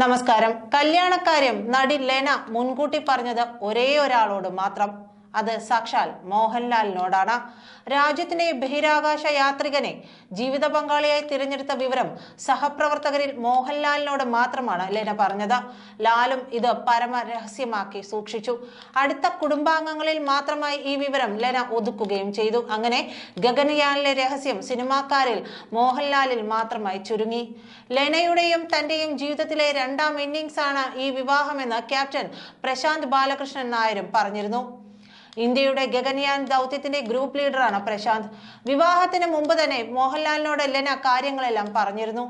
നമസ്കാരം. കല്യാണക്കാര്യം നടി ലെന മുൻകൂട്ടി പറഞ്ഞത് ഒരേ ഒരാളോട് മാത്രം. അത് സാക്ഷാൽ മോഹൻലാലിനോടാണ്. രാജ്യത്തിന്റെ ബഹിരാകാശ യാത്രികനെ ജീവിത പങ്കാളിയായി തിരഞ്ഞെടുത്ത വിവരം സഹപ്രവർത്തകരിൽ മോഹൻലാലിനോട് മാത്രമാണ് ലെന പറഞ്ഞത്. ലാലും ഇത് പരമ രഹസ്യമാക്കി സൂക്ഷിച്ചു. അടുത്ത കുടുംബാംഗങ്ങളിൽ മാത്രമായി ഈ വിവരം ലെന ഒതുക്കുകയും ചെയ്തു. അങ്ങനെ ഗഗനയാനിലെ രഹസ്യം സിനിമാക്കാരിൽ മോഹൻലാലിൽ മാത്രമായി ചുരുങ്ങി. ലെനയുടെയും തന്റെയും ജീവിതത്തിലെ രണ്ടാം ഇന്നിംഗ്സ് ആണ് ഈ വിവാഹമെന്ന് ക്യാപ്റ്റൻ പ്രശാന്ത് ബാലകൃഷ്ണൻ നായരും പറഞ്ഞിരുന്നു. ഇന്ത്യയുടെ ഗഗൻയാൻ ദൗത്യത്തിന്റെ ഗ്രൂപ്പ് ലീഡറാണ് പ്രശാന്ത്. വിവാഹത്തിന് മുമ്പ് തന്നെ മോഹൻലാലിനോട് ലെന കാര്യങ്ങളെല്ലാം പറഞ്ഞിരുന്നു.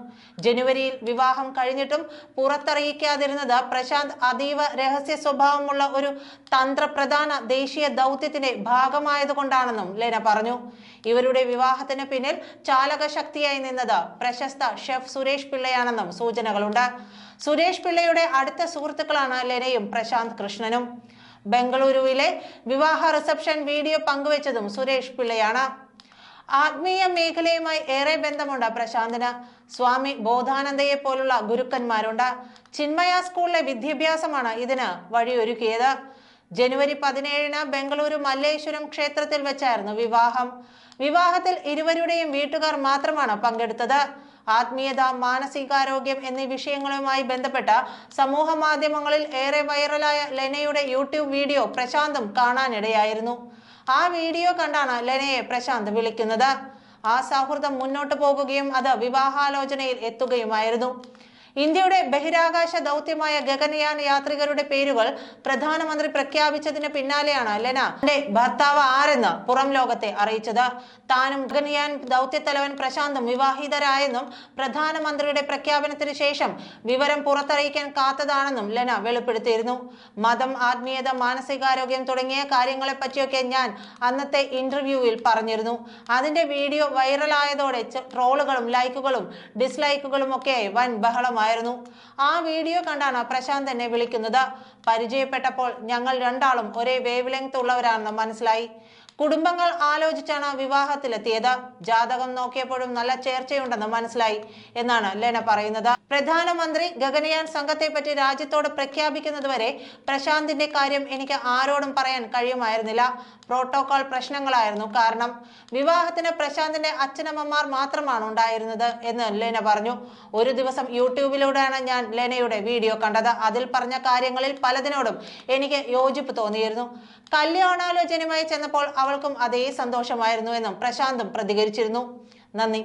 ജനുവരിയിൽ വിവാഹം കഴിഞ്ഞിട്ടും പുറത്തറിയിക്കാതിരുന്നത് പ്രശാന്ത് അതീവ രഹസ്യ സ്വഭാവമുള്ള ഒരു തന്ത്രപ്രധാന ദേശീയ ദൗത്യത്തിന്റെ ഭാഗമായതുകൊണ്ടാണെന്നും ലെന പറഞ്ഞു. ഇവരുടെ വിവാഹത്തിന് പിന്നിൽ ചാലകശക്തിയായി നിന്നത് പ്രശസ്ത ഷെഫ് സുരേഷ് പിള്ളയാണെന്നും സൂചനകളുണ്ട്. സുരേഷ് പിള്ളയുടെ അടുത്ത സുഹൃത്തുക്കളാണ് ലെനയും പ്രശാന്ത് കൃഷ്ണനും. ബംഗളൂരുവിലെ വിവാഹ റിസപ്ഷൻ വീഡിയോ പങ്കുവച്ചതും സുരേഷ് പിള്ളയാണ്. ആത്മീയ മേഖലയുമായി ഏറെ ബന്ധമുണ്ട് പ്രശാന്തിന്. സ്വാമി ബോധാനന്ദയെ പോലുള്ള ഗുരുക്കന്മാരുണ്ട്. ചിന്മയ സ്കൂളിലെ വിദ്യാഭ്യാസമാണ് ഇതിന് വഴിയൊരുക്കിയത്. ജനുവരി പതിനേഴിന് ബംഗളൂരു മല്ലേശ്വരം ക്ഷേത്രത്തിൽ വെച്ചായിരുന്നു വിവാഹം. വിവാഹത്തിൽ ഇരുവരുടെയും വീട്ടുകാർ മാത്രമാണ് പങ്കെടുത്തത്. ആത്മീയത മാനസികാരോഗ്യം എന്നീ വിഷയങ്ങളുമായി ബന്ധപ്പെട്ട സമൂഹ മാധ്യമങ്ങളിൽ ഏറെ വൈറലായ ലെനയുടെ യൂട്യൂബ് വീഡിയോ പ്രശാന്തും കാണാനിടയായിരുന്നു. ആ വീഡിയോ കണ്ടാണ് ലെനയെ പ്രശാന്ത് വിളിക്കുന്നത്. ആ സൗഹൃദം മുന്നോട്ട് പോകുകയും അത് വിവാഹാലോചനയിൽ എത്തുകയുമായിരുന്നു. ഇന്ത്യയുടെ ബഹിരാകാശ ദൗത്യമായ ഗഗനയാൻ യാത്രികരുടെ പേരുകൾ പ്രധാനമന്ത്രി പ്രഖ്യാപിച്ചതിന് പിന്നാലെയാണ് ലെന. തന്റെ ഭർത്താവ് ആരെന്ന് പുറം ലോകത്തെ അറിയിച്ചത്. താനും ഗഗനയാൻ ദൗത്യത്തലവൻ പ്രശാന്തും വിവാഹിതരായെന്നും പ്രധാനമന്ത്രിയുടെ പ്രഖ്യാപനത്തിന് ശേഷം വിവരം പുറത്തറിയിക്കാൻ കാത്തതാണെന്നും ലെന വെളിപ്പെടുത്തിയിരുന്നു. മതം ആത്മീയത മാനസികാരോഗ്യം തുടങ്ങിയ കാര്യങ്ങളെ പറ്റിയൊക്കെ ഞാൻ അന്നത്തെ ഇന്റർവ്യൂവിൽ പറഞ്ഞിരുന്നു. അതിന്റെ വീഡിയോ വൈറലായതോടെ ട്രോളുകളും ലൈക്കുകളും ഡിസ്ലൈക്കുകളും ഒക്കെ വൻ ബഹളമായിരുന്നു ആ വീഡിയോ കണ്ടാണ് പ്രശാന്ത് എന്നെ വിളിക്കുന്നത്. പരിചയപ്പെട്ടപ്പോൾ ഞങ്ങൾ രണ്ടാളും ഒരേ വേവ് ലെങ്ത് ഉള്ളവരാണെന്ന് മനസ്സിലായി. കുടുംബങ്ങൾ ആലോചിച്ചാണ് വിവാഹത്തിലെത്തിയത്. ജാതകം നോക്കിയപ്പോഴും നല്ല ചേർച്ചയുണ്ടെന്ന് മനസ്സിലായി എന്നാണ് ലെന പറയുന്നത്. പ്രധാനമന്ത്രി ഗഗനയാൻ സംഘത്തെ പറ്റി രാജ്യത്തോട് പ്രഖ്യാപിക്കുന്നതുവരെ പ്രശാന്തിന്റെ കാര്യം എനിക്ക് ആരോടും പറയാൻ കഴിയുമായിരുന്നില്ല. പ്രോട്ടോകോൾ പ്രശ്നങ്ങളായിരുന്നു കാരണം. വിവാഹത്തിന് പ്രശാന്തിന്റെ അച്ഛനമ്മമാർ മാത്രമാണ് ഉണ്ടായിരുന്നത് എന്ന് ലെന പറഞ്ഞു. ഒരു ദിവസം യൂട്യൂബിലൂടെയാണ് ഞാൻ ലെനയുടെ വീഡിയോ കണ്ടത്. അതിൽ പറഞ്ഞ കാര്യങ്ങളിൽ പലതിനോടും എനിക്ക് യോജിപ്പ് തോന്നിയിരുന്നു. കല്യാണാലോചനയുമായി ചെന്നപ്പോൾ അവൾക്കും അതേ സന്തോഷമായിരുന്നു എന്നും പ്രശാന്തും പ്രതികരിച്ചിരുന്നു. നന്ദി.